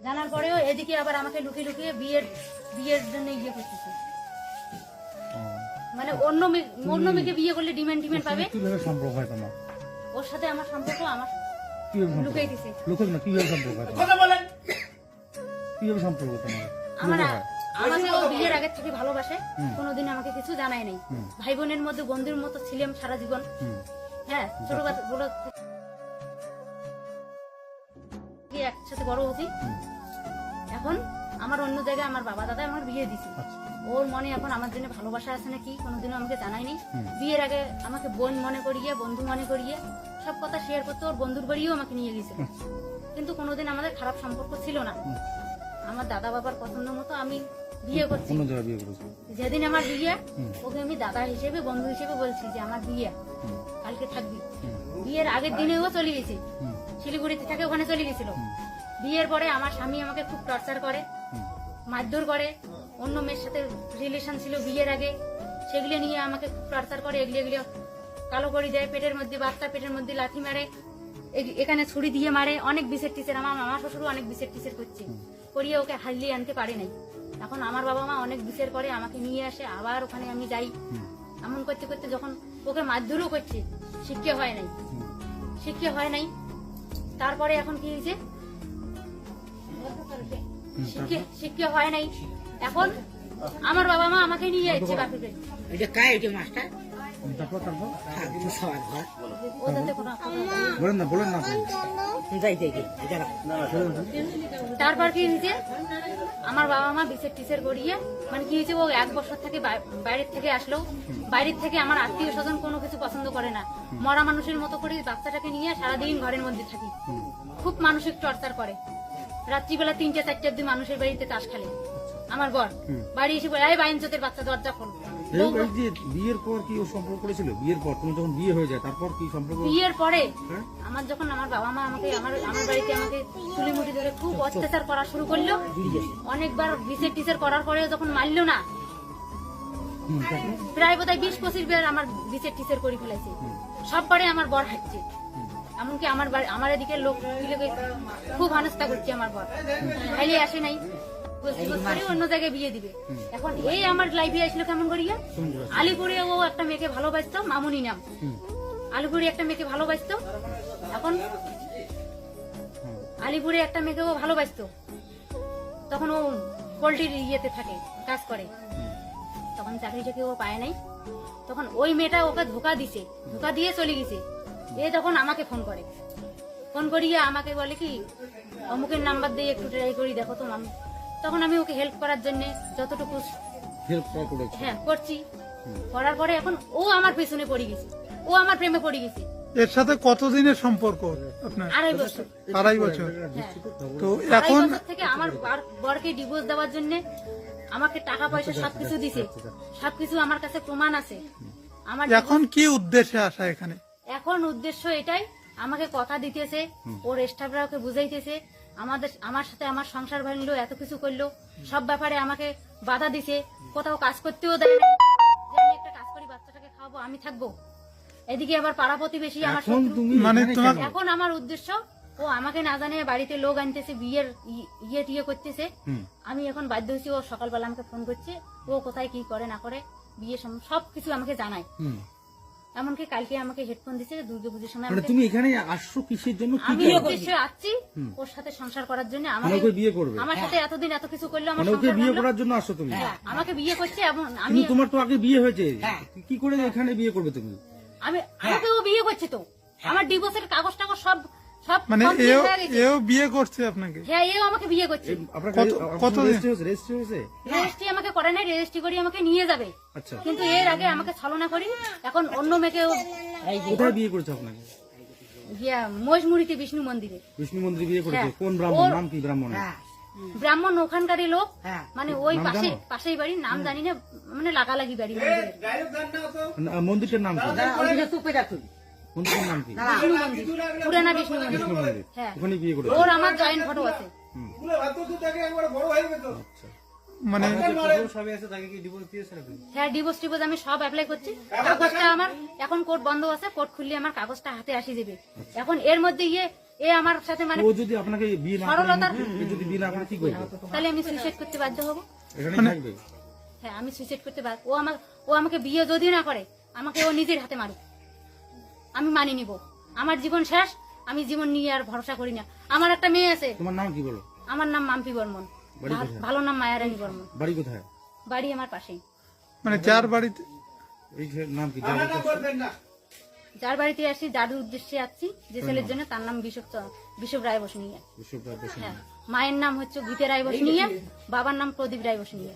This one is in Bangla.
জানার পরেও এদিকে আবার আমাকে লুকিয়ে লুকিয়ে বিয়ের বিয়ের জন্য ইয়ে করতেছে। মানে অন্য মেয়ে- অন্য মেয়েকে বিয়ে করলে ডিমান্ড ডিমান্ড পাবে? কীভাবে সম্পর্ক হয় তোমার? ওর সাথে আমার সম্পর্ক আমার লুকিয়ে দিছে লোকের না কীভাবে সম্পর্ক হয় তোমার? কীভাবে সম্পর্ক তোমার? আমার আমাকে ও বিয়ের আগের থেকে ভালোবাসে কোনোদিন আমাকে কিছু জানায় নাই। ভাই বোনের মধ্যে বন্ধুর মতো ছিলাম সারা জীবন। হ্যাঁ ছোট বড় একসাথে বড় হতি এখন আমার অন্য জায়গায় আমার বাবা দাদা আমার বিয়ে দিছে। আচ্ছা। ওর মনে এখন আমার জন্য ভালোবাসা আছে নাকি কোনোদিনও আমাকে জানায়নি। বিয়ের আগে আমাকে বোন মনে করিয়ে বন্ধু মনে করিয়ে সব কথা শেয়ার করতে ওর বন্ধুর বাড়িও আমাকে নিয়ে গেছিল কিন্তু কোনোদিন আমাদের খারাপ সম্পর্ক ছিল না। আমার দাদা বাবার পছন্দ মতো আমি বিয়ে করছি। অন্য জায়গায় বিয়ে করেছ? যেদিন আমার বিয়ে ওকে আমি দাদা হিসেবে বন্ধু হিসেবে বলছি যে আমার বিয়ে কালকে থাকবি। বিয়ের আগের দিনেও চলে গেছি। শিলিগুড়িতে থাকে ওখানে চলে গেছিল। বিয়ের পরে আমার স্বামী আমাকে খুব টর্চার করে মারধর করে। অন্য মেয়ের সাথে রিলেশন ছিল বিয়ের আগে। সেগুলো নিয়ে আমাকে খুব টর্চার করে এগুলো এগুলো কালো করে দেয় পেটের মধ্যে বাচ্চা পেটের মধ্যে লাথি মারে। এখানে ছুরি দিয়ে মারে। অনেক বিষের টিচার আমার মামা শ্বশুরও অনেক বিষের টিচার করছে। করিয়ে ওকে হারিয়ে আনতে পারে নাই। এখন আমার বাবা মা অনেক বিষের করে আমাকে নিয়ে আসে আবার ওখানে আমি যাই। এমন করতে করতে যখন ওকে মারধরও করছে শিক্ষা হয় নাই। শিক্ষা হয় নাই। তারপরে এখন কি হয়েছে? শিক্ষা- শিক্ষা হয় নাই। এখন আমার বাবা মা আমাকে নিয়ে যাচ্ছে বাপের বাড়ি। এটা কায় কথা নেই। বলেন না বলেন না। যাই যাই। তারপর কি হয়েছে? আমার বাবা মা বিসের টিসের করিয়ে মানে কি হয়েছে ও এক বছর থেকে বাই- বাইরের থেকে আসলো। বাইরের থেকে আমার আত্মীয় স্বজন কোনো কিছু পছন্দ করে না। মরা মানুষের মতো করে বাচ্চাটাকে নিয়ে সারাদিন ঘরের মধ্যে থাকি। খুব মানসিক টর্চার করে। রাত্রিবেলা তিনটে চারটে অব্দি মানুষের বাড়িতে তাস খেলে। আমার বর। বাড়ি এসে বলে এই বাইন চোতের বাচ্চা দরজা খোল। যে বিয়ের পর কি ও সম্পর্ক করেছিল? বিয়ের পর তুমি যখন বিয়ে হয়ে যায় তারপর কি সম্পর্ক? বিয়ের পরে? হ্যাঁ? আমার যখন আমার বাবা মা আমাকে আমার আমার বাড়িতে আমাকে ধরে খুব অত্যাচার করা শুরু করল। অনেকবার টিচার করার পরেও যখন মারলো না? প্রায় বোধহয় বিশ পঁচিশ বার আমার বিসের টিচার করে ফেলেছে। সববারে আমার বর হাঁটছে। এমনকি আমার বাড়ি- আমার এদিকে লোক খুব হানস্তা করছে আমার বর। খাইলে আসে নাই। অন্য জায়গায় বিয়ে দিবে। এখন এই আমার লাইফে আসলো কেমন করিয়া? আলিপুরে ও একটা মেয়েকে ভালোবাসতো মামুনি নাম। আলিপুরে একটা মেয়েকে ভালোবাসতো। এখন আলিপুরে একটা মেয়েকে ও ভালোবাসতো। তখন ও পোল্ট্রির ইয়েতে থাকে কাজ করে। তখন চাকরি টাকরি ও পায় নাই। তখন ওই মেয়েটা ওকে ধোকা দিছে ধোকা দিয়ে চলে গেছে। এ তখন আমাকে ফোন করে। ফোন করিয়ে আমাকে বলে কি অমুকের নাম্বার দিয়ে একটু ট্রাই করি দেখো তো মামি। তখন আমি ওকে হেল্প করার জন্য যতটুকু হেল্প করা হ্যাঁ করছি। করার পরে এখন ও আমার পেছনে পড়ে গেছে। ও আমার প্রেমে পড়ে গেছে। এর সাথে কতদিনের সম্পর্ক আপনার? আড়াই বছর। আড়াই বছর। হ্যাঁ। তো এখন থেকে আমার বরকে ডিভোর্স দেওয়ার জন্য আমাকে টাকা পয়সা সবকিছু দিছে। সবকিছু আমার কাছে প্রমাণ আছে। আমার এখন কি উদ্দেশ্যে আসা এখানে? এখন উদ্দেশ্য এটাই আমাকে কথা দিতেছে ওর স্টাফরা ওকে বুঝাইতেছে আমাদের আমার সাথে আমার সংসার ভাঙলো এত কিছু করল সব ব্যাপারে আমাকে বাধা দিছে কোথাও কাজ করতেও দেয় না। যে আমি একটা কাজ করি বাচ্চাটাকে খাওয়াবো আমি থাকব। এদিকে আবার পাড়া প্রতিবেশী আমার এখন মানে আমার উদ্দেশ্য ও আমাকে না জানে বাড়িতে লোক আনতেছে বিয়ের ইয়ে টিয়ে করতেছে। আমি এখন বাধ্য হয়েছি ও সকালবেলা আমাকে ফোন করছে ও কোথায় কি করে না করে বিয়ে সম- সবকিছু আমাকে জানায়। এমনকি কালকে আমাকে হেডফোন দিছে দুর্গা পুজোর সময় মানে তুমি এখানে আসছো কিসের জন্য? কি আমি? উদ্দেশ্যে আসছি? ওর সাথে সংসার করার জন্য আমাকে বিয়ে করবে। আমার সাথে এতদিন এত কিছু করল আমার মানে ওকে বিয়ে করার জন্য আসছো তুমি। হ্যাঁ, আমাকে বিয়ে করছে এবং আমি তোমার তো আগে বিয়ে হয়েছে। হ্যাঁ। কি করে এখানে বিয়ে করবে তুমি? আমি আমাকে ও বিয়ে করছে তো। আমার ডিভোর্সের কাগজ টাগজ সব মানে এও এও বিয়ে করছে আপনাকে? হ্যাঁ এও আমাকে বিয়ে করছে। কত- রেজিস্ট্রি হয়েছে? রেজিস্ট্রি আমাকে করে নাই রেজিস্ট্রি করে আমাকে নিয়ে যাবে। আচ্ছা। কিন্তু এর আগে আমাকে ছলনা করি এখন অন্য মেয়েকে কোথায় বিয়ে করেছে আপনাকে? মহিষমুড়িতে বিষ্ণু মন্দিরে। বিষ্ণু মন্দিরে বিয়ে করেছে? হ্যাঁ। কোন ব্রাহ্মণ? নাম কি ব্রাহ্মণ হ্যাঁ। ব্রাহ্মণ ওখানকারই লোক। হ্যাঁ। মানে ওই পাশে পাশেই বাড়ি নাম জানি না। মানে লাগালাগি বাড়ি মন্দিরটার নাম কি? নাম কি পুরানা বিষ্ণু মন্দির। হ্যাঁ। ওখানে বিয়ে করেছে ওর আমার জয়েন্ট ফটো আছে। মানে হ্যাঁ ডিভোর্স টিভোর্স আমি সব অ্যাপ্লাই করছি। কাগজটা আমার এখন কোর্ট বন্ধ আছে কোর্ট খুললে আমার কাগজটা হাতে আসি দেবে এখন এর মধ্যে গিয়ে এ আমার সাথে মানে ও যদি আপনাকে বিয়ে না করে সরলতার- যদি বিয়ে না করে কি করবে? তাহলে আমি সুইসাইড করতে বাধ্য হব। মানে- থাকবে? হ্যাঁ আমি সুইসাইড করতে বাধ্য ও আমাকে ও আমাকে বিয়ে যদি না করে আমাকে ও নিজের হাতে মারুক। আমি মানি নিব। আমার জীবন শেষ আমি জীবন নিয়ে আর ভরসা করি না। আমার একটা মেয়ে আছে। তোমার নাম কি বলো? আমার নাম মাম্পি বর্মন? ভালো নাম মায়ারানী বর্মন। বাড়ি কোথায়? বাড়ি আমার পাশেই। মানে যার বাড়িতে এই নাম কি? যার বাড়িতে আসি জাদুর উদ্দেশ্যে আসছি যে ছেলের জন্য তার নাম বিশপ চ- বিশপ রায় বসনিয়া হ্যাঁ মায়ের নাম হচ্ছে গীতা রায় বসনিয়া বাবার নাম প্রদীপ রায় বসনিয়া